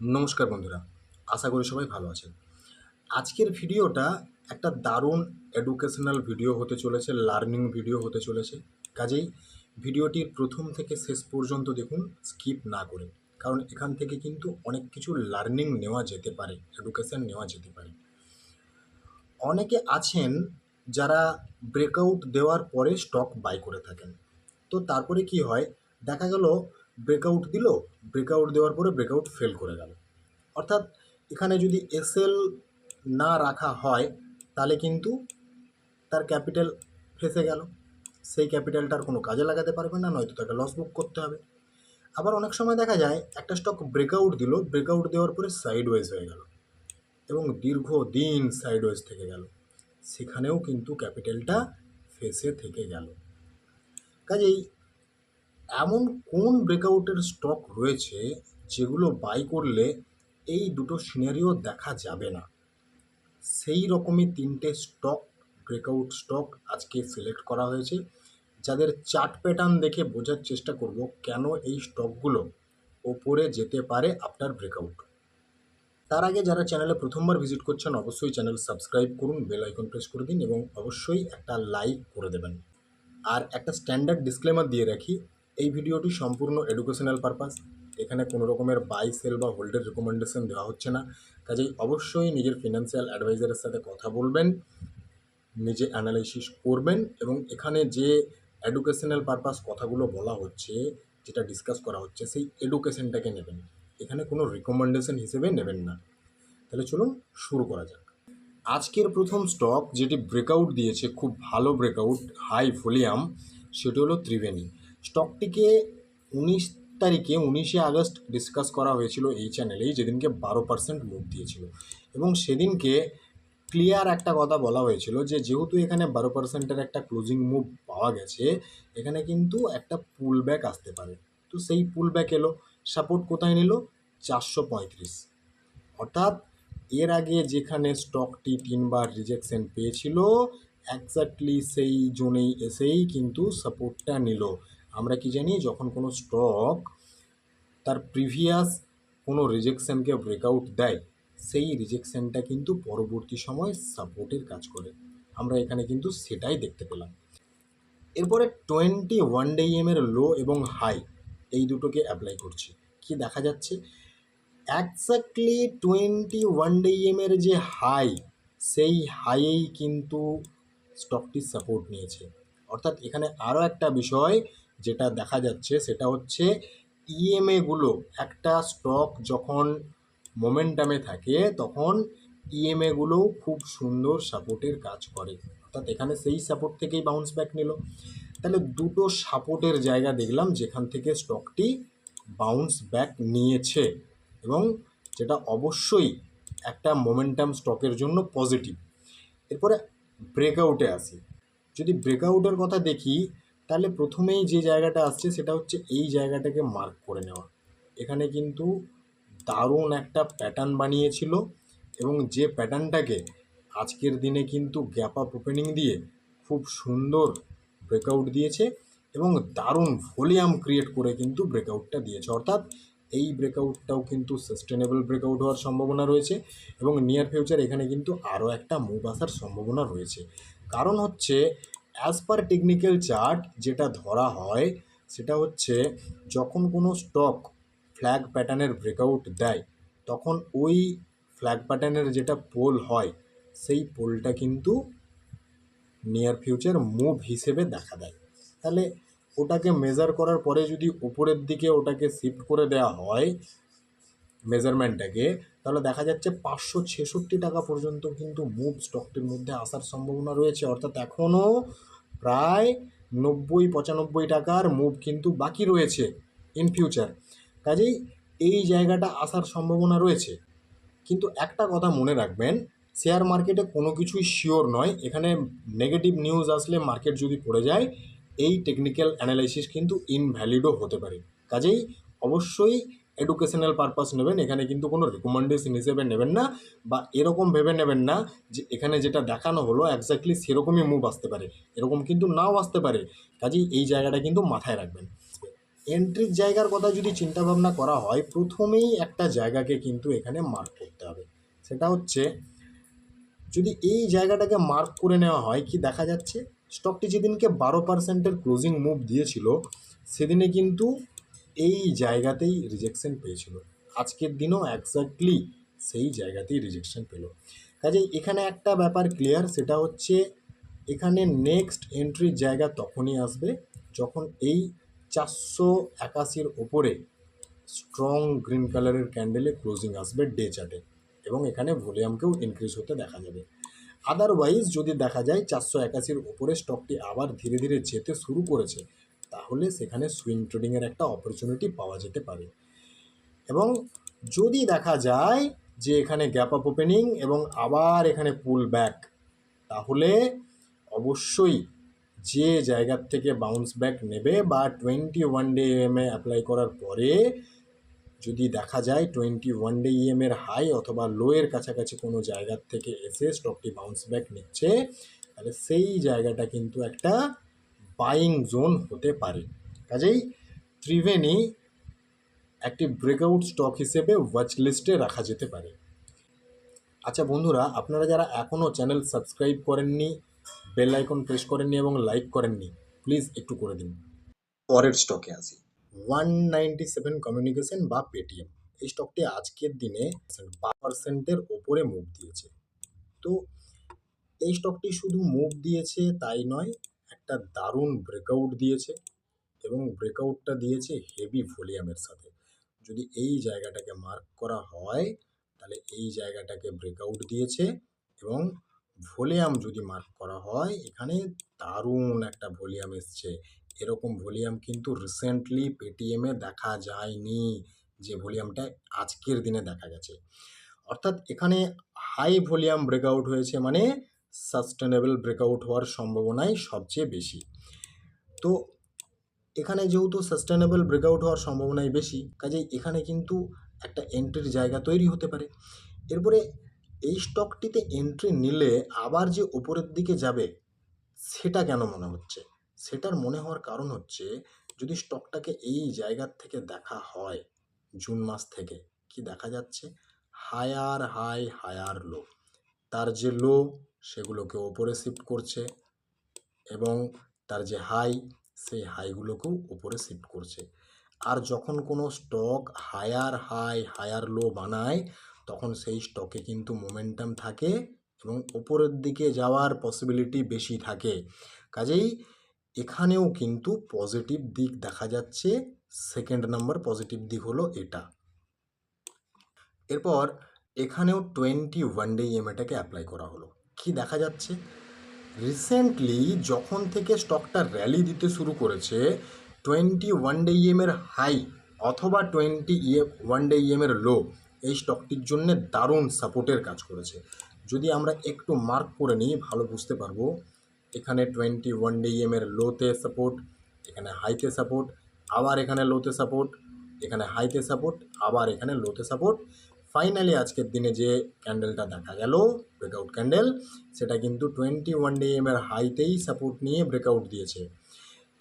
নমস্কার বন্ধুরা, আশা করি সবাই ভালো আছেন। আজকের ভিডিওটা একটা দারুণ এডুকেশনাল ভিডিও হতে চলেছে লার্নিং ভিডিও হতে চলেছে। কাজেই ভিডিওটির প্রথম থেকে শেষ পর্যন্ত দেখুন স্কিপ না করে। কারণ এখান থেকে কিন্তু অনেক কিছু লার্নিং নেওয়া যেতে পারে এডুকেশন নেওয়া যেতে পারে। অনেকে আছেন যারা ব্রেকআউট দেওয়ার পরে স্টক বাই করে থাকেন। তো তারপরে কি হয়, দেখা গেল ব্রেকআউট দিল ব্রেকআউট দেওয়ার পরে ব্রেকআউট ফেল করে গেল। অর্থাৎ এখানে যদি এসএল না রাখা হয়, তাহলে কিন্তু তার ক্যাপিটাল ফেসে গেল। সেই ক্যাপিটালটার কোনো কাজে লাগাতে পারবে না, নয়তো তাকে লস বুক করতে হবে। আবার অনেক সময় দেখা যায়, একটা স্টক ব্রেকআউট দিল ব্রেকআউট দেওয়ার পরে সাইডওয়েজ হয়ে গেল এবং দীর্ঘ দিন সাইডওয়েজ থেকে গেল। সেখানেও কিন্তু ক্যাপিটালটা ফেসে থেকে গেল। কাজেই এমন কোন ব্রেকআউটের স্টক রয়েছে যেগুলো বাই করলে এই দুটো সিনারিও দেখা যাবে না? সেই রকমই তিনটে স্টক ব্রেকআউট স্টক আজকে সিলেক্ট করা হয়েছে। যাদের চার্ট প্যাটার্ন দেখে বোঝার চেষ্টা করব কেন এই স্টকগুলো ওপরে যেতে পারে আফটার ব্রেকআউট তার আগে যারা চ্যানেলে প্রথমবার ভিজিট করছেন, অবশ্যই চ্যানেল সাবস্ক্রাইব করুন বেল আইকন প্রেস করে দিন এবং অবশ্যই একটা লাইক করে দেবেন। আর একটা স্ট্যান্ডার্ড ডিসক্লেমার দিয়ে রাখি এই ভিডিওটি সম্পূর্ণ এডুকেশনাল পারপাস এখানে কোনো রকমের বাই সেল বা হোল্ডের রেকমেন্ডেশন দেওয়া হচ্ছে না। কাজেই অবশ্যই নিজের ফিনান্সিয়াল অ্যাডভাইজারের সাথে কথা বলবেন, নিজে অ্যানালাইসিস করবেন এবং এখানে যে এডুকেশনাল পারপাস কথাগুলো বলা হচ্ছে, যেটা ডিসকাস করা হচ্ছে, সেই এডুকেশনটাকে নেবেন। এখানে কোনো রিকমেন্ডেশন হিসেবে নেবেন না। তাহলে চলুন শুরু করা যাক। আজকের প্রথম স্টক যেটি ব্রেকআউট দিয়েছে, খুব ভালো ব্রেকআউট হাই ভলিউম সেটি হলো ত্রিবেণী। স্টকটিকে উনিশ তারিখে উনিশে আগস্ট ডিসকাস করা হয়েছিল এই চ্যানেলেই, যেদিনকে বারো পার্সেন্ট মুভ দিয়েছিল। এবং সেদিনকে ক্লিয়ার একটা কথা বলা হয়েছিল যে, যেহেতু এখানে বারো পার্সেন্টের একটা ক্লোজিং মুভ পাওয়া গেছে, এখানে কিন্তু একটা পুল ব্যাক আসতে পারে। তো সেই পুল ব্যাক এলো, সাপোর্ট কোথায় নিল? চারশো পঁয়ত্রিশ। অর্থাৎ এর আগে যেখানে স্টকটি তিনবার রিজেকশন পেয়েছিল একজাক্টলি সেই জোনেই এসেই কিন্তু সাপোর্টটা নিল। আমরা কি জানি, যখন কোনো স্টক তার প্রিভিয়াস কোনো রিজেকশনকে ব্রেকআউট দেয়, সেই রিজেকশনটা কিন্তু পরবর্তী সময় সাপোর্টের কাজ করে। আমরা এখানে কিন্তু সেটাই দেখতে পেলাম। এরপরে টোয়েন্টি ওয়ান ডে এর লো এবং হাই এই দুটোকে অ্যাপ্লাই করছি। কি দেখা যাচ্ছে? একজাক্টলি টোয়েন্টি ওয়ান ডে এর যে হাই সেই হাইয়েই কিন্তু স্টকটি সাপোর্ট নিয়েছে। অর্থাৎ এখানে আরও একটা বিষয় যেটা দেখা যাচ্ছে সেটা হচ্ছে ইএমএগুলো একটা স্টক যখন মোমেন্টামে থাকে তখন ইএমএগুলোও খুব সুন্দর সাপোর্টের কাজ করে। অর্থাৎ এখানে সেই সাপোর্ট থেকেই বাউন্স ব্যাক নিল। তাহলে দুটো সাপোর্টের জায়গা দেখলাম যেখান থেকে স্টকটি বাউন্স ব্যাক নিয়েছে এবং যেটা অবশ্যই একটা মোমেন্টাম স্টকের জন্য পজিটিভ এরপরে ব্রেকআউটে আসি। যদি ব্রেকআউটের কথা দেখি তাহলে প্রথমেই যে জায়গাটা আসছে সেটা হচ্ছে এই জায়গাটাকে মার্ক করে নেওয়া। এখানে কিন্তু দারুণ একটা প্যাটার্ন বানিয়েছিল এবং যে প্যাটার্নটাকে আজকের দিনে কিন্তু গ্যাপ আপ ওপেনিং দিয়ে খুব সুন্দর ব্রেকআউট দিয়েছে এবং দারুণ ভলিউম ক্রিয়েট করে কিন্তু ব্রেকআউটটা দিয়েছে। অর্থাৎ এই ব্রেকআউটটাও কিন্তু সাস্টেনেবল ব্রেকআউট হওয়ার সম্ভাবনা রয়েছে এবং নিয়ার ফিউচার এখানে কিন্তু আরও একটা মুভ আসার সম্ভাবনা রয়েছে। কারণ হচ্ছে অ্যাজ পার টেকনিক্যাল চার্ট যেটা ধরা হয়, সেটা হচ্ছে যখন কোনো স্টক ফ্ল্যাগ প্যাটার্নের ব্রেকআউট দেয়, তখন ওই ফ্ল্যাগ প্যাটার্নের যেটা পোল হয়, সেই পোলটা কিন্তু নিয়ার ফিউচার মুভ হিসেবে দেখা দেয়। তাহলে ওটাকে মেজার করার পরে যদি উপরের দিকে ওটাকে শিফট করে দেওয়া হয় মেজারমেন্টটাকে তাহলে দেখা যাচ্ছে পাঁচশো ছেষট্টি টাকা পর্যন্ত কিন্তু মুভ স্টকটির মধ্যে আসার সম্ভাবনা রয়েছে। অর্থাৎ এখনও প্রায় নব্বই পঁচানব্বই টাকার মুভ কিন্তু বাকি রয়েছে ইন ফিউচার কাজেই এই জায়গাটা আসার সম্ভাবনা রয়েছে। কিন্তু একটা কথা মনে রাখবেন শেয়ার মার্কেটে কোনো কিছুই শিওর নয়। এখানে নেগেটিভ নিউজ আসলে মার্কেট যদি পড়ে যায়, এই টেকনিক্যাল অ্যানালাইসিস কিন্তু ইনভ্যালিডও হতে পারে। কাজেই অবশ্যই এডুকেশনাল পারপাস নেবেন, এখানে কিন্তু কোনো রিকমেন্ডেশন হিসেবে নেবেন না বা এরকম ভেবে নেবেন না যে এখানে যেটা দেখানো হলো একজাক্টলি সেরকমই মুভ আসতে পারে। এরকম কিন্তু নাও আসতে পারে। কাজেই এই জায়গাটা কিন্তু মাথায় রাখবেন। এন্ট্রির জায়গার কথা যদি চিন্তা ভাবনা করা হয়, প্রথমেই একটা জায়গাকে কিন্তু এখানে মার্ক করতে হবে। সেটা হচ্ছে, যদি এই জায়গাটাকে মার্ক করে নেওয়া হয়, কি দেখা যাচ্ছে? স্টকটি যেদিনকে বারো পার্সেন্টের ক্লোজিং মুভ দিয়েছিল, সেদিনে কিন্তু এই জায়গাতেই রিজেকশন পেয়েছিল। আজকের দিনও একজাক্টলি সেই জায়গাতেই রিজেকশন পেল। কাজেই এখানে একটা ব্যাপার ক্লিয়ার সেটা হচ্ছে এখানে নেক্সট এন্ট্রির জায়গা তখনই আসবে যখন এই চারশো একাশির ওপরে স্ট্রং গ্রিন কালারের ক্যান্ডেলে ক্লোজিং আসবে ডে চার্টে এবং এখানে ভলিউমকেও ইনক্রিজ হতে দেখা যাবে। আদারওয়াইজ যদি দেখা যায় চারশো একাশির ওপরে স্টকটি আবার ধীরে ধীরে যেতে শুরু করেছে তাহলে সেখানে সুইং ট্রেডিংয়ের একটা অপরচুনিটি পাওয়া যেতে পারে। এবং যদি দেখা যায় যে এখানে গ্যাপ আপ ওপেনিং এবং আবার এখানে পুল ব্যাক তাহলে অবশ্যই যে জায়গার থেকে বাউন্স ব্যাক নেবে বা টোয়েন্টি ওয়ান ডে এ অ্যাপ্লাই করার পরে যদি দেখা যায় twenty one day E M high অথবা লো এর কাছাকাছি কোনো জায়গার থেকে এসে স্টকটি বাউন্স ব্যাক নিচ্ছে, তাহলে সেই জায়গাটা কিন্তু একটা বাইং জোন হতে পারে। কাজেই ত্রিবেণী একটি ব্রেকআউট স্টক হিসেবে ওয়াচ লিস্টে রাখা যেতে পারে। আচ্ছা বন্ধুরা, আপনারা যারা এখনও চ্যানেল সাবস্ক্রাইব করেননি বেল আইকন প্রেস করেননি এবং লাইক করেননি প্লিজ একটু করে দিন। পরের স্টকে আসি। ওয়ান নাইনটি সেভেন কমিউনিকেশন বা পেটিএম এই স্টকটি আজকের দিনে পার্সেন্টের ওপরে মুভ দিয়েছে। তো এই স্টকটি শুধু মুভ দিয়েছে তাই নয় একটা দারুণ ব্রেকআউট দিয়েছে এবং ব্রেকআউটটা দিয়েছে হেভি ভলিউমের সাথে। যদি এই জায়গাটাকে মার্ক করা হয়, তাহলে এই জায়গাটাকে ব্রেকআউট দিয়েছে এবং ভলিউম যদি মার্ক করা হয়, এখানে দারুণ একটা ভলিউম এসছে। এরকম ভলিউম কিন্তু রিসেন্টলি পেটিএমে দেখা যায়নি যে ভলিউমটা আজকের দিনে দেখা গেছে। অর্থাৎ এখানে হাই ভলিউম ব্রেকআউট হয়েছে মানে সাস্টেনেবল ব্রেকআউট হওয়ার সম্ভাবনাই সবচেয়ে বেশি। তো এখানে যেহেতু সাস্টেনেবল ব্রেকআউট হওয়ার সম্ভাবনাই বেশি, কাজেই এখানে কিন্তু একটা এন্ট্রির জায়গা তৈরি হতে পারে। এরপরে এই স্টকটিতে এন্ট্রি নিলে আবার যে উপরের দিকে যাবে, সেটা কেন মনে হচ্ছে? সেটার মনে হওয়ার কারণ হচ্ছে, যদি স্টকটাকে এই জায়গার থেকে দেখা হয়, জুন মাস থেকে, কি দেখা যাচ্ছে? হায়ার হাই হায়ার লো তার যে লো সেগুলোকে ওপরে শিফট করছে এবং তার যে হাই সেই হাইগুলোকেও উপরে শিফট করছে। আর যখন কোনো stock higher high higher low বানায়, তখন সেই স্টকে কিন্তু মোমেন্টাম থাকে এবং ওপরের দিকে যাওয়ার পসিবিলিটি বেশি থাকে। কাজেই এখানেও কিন্তু পজিটিভ দিক দেখা যাচ্ছে সেকেন্ড নাম্বার পজিটিভ দিক হলো এটা। এরপর এখানেও টোয়েন্টি ওয়ান ডে ইএমএটাকে অ্যাপ্লাই করা হলো। কি দেখা যাচ্ছে। রিসেন্টলি যখন থেকে স্টকটা র্যালি দিতে শুরু করেছে টোয়েন্টি ওয়ান ডে ইএমের হাই অথবা টোয়েন্টি ইয়ে ওয়ান ডে ইএমের লো এই স্টকটির জন্য দারুণ সাপোর্টের কাজ করেছে। যদি আমরা একটু মার্ক করে নিই, ভালো বুঝতে পারব। এখানে টোয়েন্টি ওয়ান ডে ইএমের লোতে সাপোর্ট এখানে হাইতে সাপোর্ট আবার এখানে লোতে সাপোর্ট এখানে হাইতে সাপোর্ট আবার এখানে লোতে সাপোর্ট ফাইনালি আজকের দিনে যে ক্যান্ডেলটা দেখা গেল ব্রেকআউট ক্যান্ডেল সেটা কিন্তু টোয়েন্টি ওয়ান ডে এর হাইতেই সাপোর্ট নিয়ে ব্রেকআউট দিয়েছে।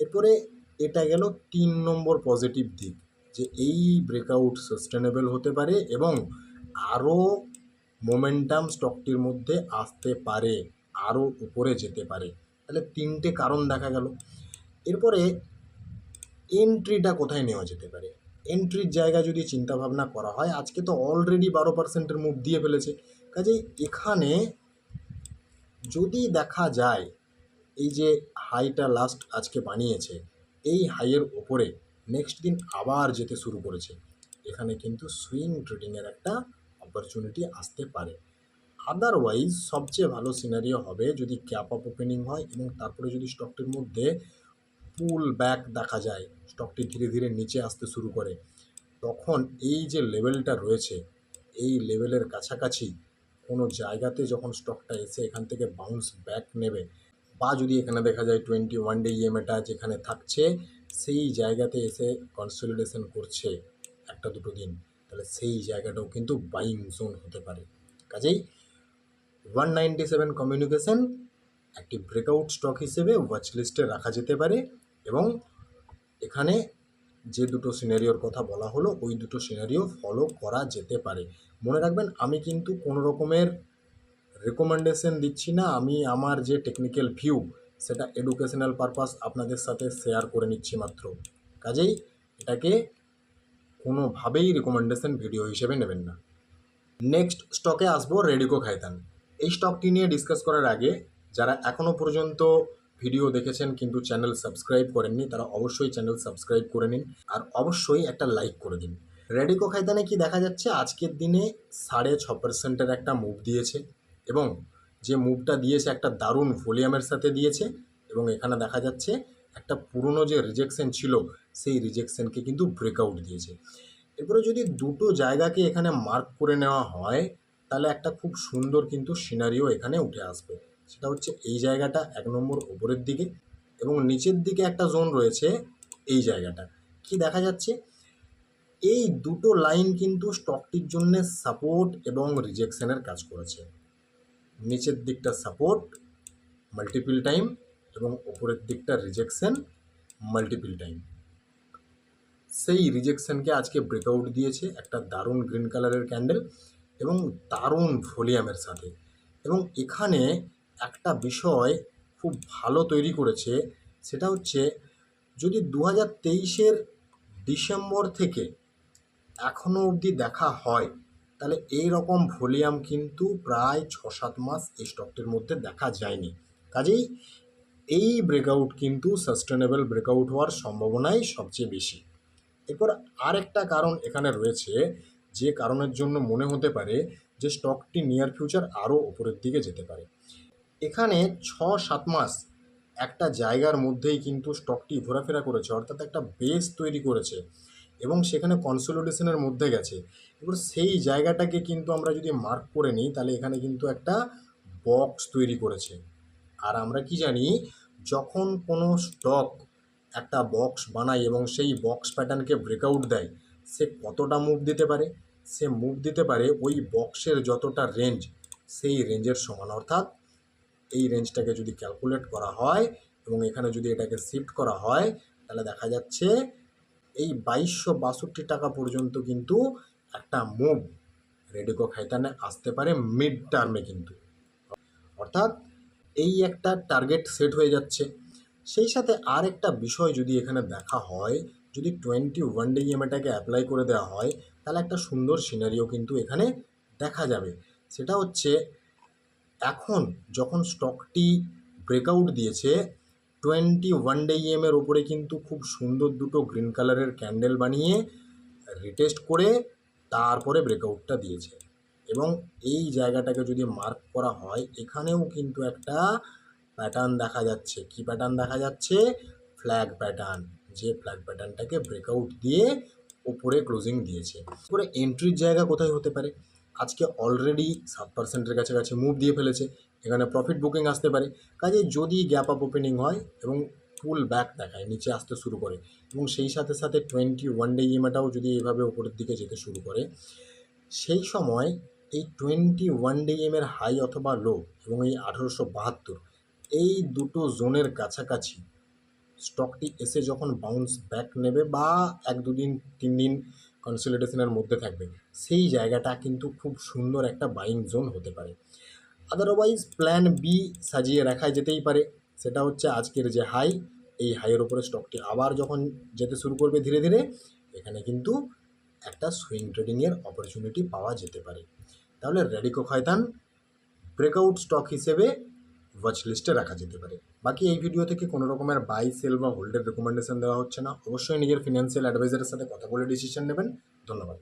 এরপরে এটা গেল তিন নম্বর পজিটিভ দিক, যে এই ব্রেকআউট সাস্টেনেবল হতে পারে এবং আরও মোমেন্টাম স্টকটির মধ্যে আসতে পারে, আরও উপরে যেতে পারে। তাহলে তিনটে কারণ দেখা গেল। এরপরে এন্ট্রিটা কোথায় নেওয়া যেতে পারে? এন্ট্রির জায়গা যদি চিন্তা ভাবনা করা হয়, আজকে তো অলরেডি বারো পার্সেন্টের মুভ দিয়ে ফেলেছে। কাজেই এখানে যদি দেখা যায়, এই যে হাইটা লাস্ট আজকে বানিয়েছে, এই হাইয়ের ওপরে নেক্সট দিন আবার যেতে শুরু করেছে। এখানে কিন্তু সুইং ট্রেডিংয়ের একটা অপরচুনিটি আসতে পারে। আদারওয়াইজ সবচেয়ে ভালো সিনারিও হবে যদি ক্যাপ আপ ওপেনিং হয় এবং তারপরে যদি স্টকটির মধ্যে পুল ব্যাক দেখা যায় স্টকটি ধীরে ধীরে নিচে আসতে শুরু করে। তখন এই যে লেভেলটা রয়েছে, এই লেভেলের কাছাকাছি কোনো জায়গাতে যখন স্টকটা এসে এখান থেকে বাউন্স ব্যাক নেবে, বা যদি এখানে দেখা যায় টোয়েন্টি ওয়ান ডে ইএমএটা যেখানে থাকছে, সেই জায়গাতে এসে কনসলিডেশন করছে একটা দুটো দিন, তাহলে সেই জায়গাটাও কিন্তু বাইং জোন হতে পারে। কাজেই ওয়ান নাইনটি সেভেন কমিউনিকেশন একটি ব্রেকআউট স্টক হিসেবে ওয়াচ লিস্টে রাখা যেতে পারে। এবং এখানে যে দুটো সিনারিওর কথা বলা হলো, ওই দুটো সিনারিও ফলো করা যেতে পারে। মনে রাখবেন, আমি কিন্তু কোনো রকমের রেকমেন্ডেশন দিচ্ছি না। আমি আমার যে টেকনিক্যাল ভিউ সেটা এডুকেশনাল পারপাস আপনাদের সাথে শেয়ার করে নিচ্ছি মাত্র। কাজেই এটাকে কোনোভাবেই রেকমেন্ডেশন ভিডিও হিসেবে নেবেন না। নেক্সট স্টকে আসব রেডিকো খাইতান এই স্টকটি নিয়ে ডিসকাস করার আগে, যারা এখনও পর্যন্ত ভিডিও দেখেছেন কিন্তু চ্যানেল সাবস্ক্রাইব করেননি, তারা অবশ্যই চ্যানেল সাবস্ক্রাইব করে নিন আর অবশ্যই একটা লাইক করে দিন। রেডিকো খাইতানে কি দেখা যাচ্ছে? আজকের দিনে সাড়ে ছ পার্সেন্টের একটা মুভ দিয়েছে এবং যে মুভটা দিয়েছে একটা দারুণ ভলিউমের সাথে দিয়েছে এবং এখানে দেখা যাচ্ছে একটা পুরনো যে রিজেকশন ছিল, সেই রিজেকশনকে কিন্তু ব্রেকআউট দিয়েছে। এরপরে যদি দুটো জায়গাকে এখানে মার্ক করে নেওয়া হয়, তাহলে একটা খুব সুন্দর কিন্তু সিনারিও এখানে উঠে আসবে। সেটা হচ্ছে এই জায়গাটা এক নম্বর ওপরের দিকে এবং নিচের দিকে একটা জোন রয়েছে এই জায়গাটা। কি দেখা যাচ্ছে? এই দুটো লাইন কিন্তু স্টকটির জন্য সাপোর্ট এবং রিজেকশনের কাজ করেছে। নিচের দিকটা সাপোর্ট মাল্টিপল টাইম এবং ওপরের দিকটা রিজেকশন মাল্টিপল টাইম সেই রিজেকশনকে আজকে ব্রেকআউট দিয়েছে একটা দারুণ গ্রিন কালারের ক্যান্ডেল এবং দারুণ ভলিউমের সাথে। এবং এখানে একটা বিষয় খুব ভালো তৈরি করেছে, সেটা হচ্ছে যদি দু হাজার তেইশের ডিসেম্বর থেকে এখনও অবধি দেখা হয়, তাহলে এই রকম ভলিউম কিন্তু প্রায় ছ সাত মাস এই স্টকটির মধ্যে দেখা যায়নি। কাজেই এই ব্রেকআউট কিন্তু সাস্টেনেবল ব্রেকআউট হওয়ার সম্ভাবনাই সবচেয়ে বেশি। এরপর আরেকটা কারণ এখানে রয়েছে, যে কারণের জন্য মনে হতে পারে যে স্টকটি নিয়ার ফিউচার আরও ওপরের দিকে যেতে পারে। এখানে ছ সাত মাস একটা জায়গার মধ্যেই কিন্তু স্টকটি ঘোরাফেরা করেছে, অর্থাৎ একটা বেস তৈরি করেছে এবং সেখানে কনসোলিডেশনের মধ্যে গেছে। এবার সেই জায়গাটাকে কিন্তু আমরা যদি মার্ক করে নিই, তাহলে এখানে কিন্তু একটা বক্স তৈরি করেছে। আর আমরা কি জানি, যখন কোনো স্টক একটা বক্স বানায় এবং সেই বক্স প্যাটার্নকে ব্রেকআউট দেয়, সে কতটা মুভ দিতে পারে? সে মুভ দিতে পারে ওই বক্সের যতটা রেঞ্জ সেই রেঞ্জের সমান। অর্থাৎ এই রেঞ্জটাকে যদি ক্যালকুলেট করা হয় এবং এখানে যদি এটাকে শিফট করা হয়, তাহলে দেখা যাচ্ছে এই বাইশশো বাষট্টি টাকা পর্যন্ত কিন্তু একটা মুভ রেডিকো খাইতানে আসতে পারে মিড টার্মে কিন্তু। অর্থাৎ এই একটা টার্গেট সেট হয়ে যাচ্ছে। সেই সাথে আর একটা বিষয় যদি এখানে দেখা হয়, যদি টোয়েন্টি ওয়ান ডে ইএমআইটাকে অ্যাপ্লাই করে দেওয়া হয়, তাহলে একটা সুন্দর সিনারিও কিন্তু এখানে দেখা যাবে। সেটা হচ্ছে এখন যখন স্টকটি ব্রেকআউট দিয়েছে টোয়েন্টি ওয়ান ডে ইএমের ওপরে কিন্তু খুব সুন্দর দুটো গ্রিন কালারের ক্যান্ডেল বানিয়ে রিটেস্ট করে তারপরে ব্রেকআউটটা দিয়েছে। এবং এই জায়গাটাকে যদি মার্ক করা হয়, এখানেও কিন্তু একটা প্যাটার্ন দেখা যাচ্ছে। কি প্যাটার্ন দেখা যাচ্ছে? ফ্ল্যাগ প্যাটার্ন যে ফ্ল্যাগ প্যাটার্নটাকে ব্রেকআউট দিয়ে ওপরে ক্লোজিং দিয়েছে। পরে এন্ট্রির জায়গা কোথায় হতে পারে? আজকে অলরেডি সাত পার্সেন্টের কাছাকাছি মুভ দিয়ে ফেলেছে, এখানে প্রফিট বুকিং আসতে পারে। কাজে যদি গ্যাপ আপ ওপেনিং হয় এবং ফুল ব্যাক দেখায়, নিচে আসতে শুরু করে, এবং সেই সাথে সাথে টোয়েন্টি ওয়ান ডে ইএমআটাও যদি এভাবে ওপরের দিকে যেতে শুরু করে, সেই সময় এই টোয়েন্টি ওয়ান ডে এর হাই অথবা লো এবং এই আঠেরোশো বাহাত্তর, এই দুটো জোনের কাছাকাছি স্টকটি এসে যখন বাউন্স ব্যাক নেবে বা এক দুদিন, তিন দিন কনসলিডেশনের মধ্যে থাকবে সেই জায়গাটা কিন্তু খুব সুন্দর একটা বাইং জোন হতে পারে। আদারওয়াইজ প্ল্যান বি সাজিয়ে রাখা যেতেই পারে। সেটা হচ্ছে আজকের যে হাই এই হাইয়ের উপরে স্টকটি আবার যখন যেতে শুরু করবে ধীরে ধীরে, এখানে কিন্তু একটা সুইং ট্রেডিংয়ের অপরচুনিটি পাওয়া যেতে পারে। তাহলে রেডিকো খয়তান ব্রেকআউট স্টক হিসেবে ওয়াচ লিস্টে রাখা যেতে পারে। বাকি এই ভিডিও থেকে কোনো রকমের বাই সেল বা হোল্ডের রেকমেন্ডেশন দেওয়া হচ্ছে না, অবশ্যই নিজের ফিনান্সিয়াল অ্যাডভাইজারের সাথে কথা বলে ডিসিশন নেবেন। ধন্যবাদ।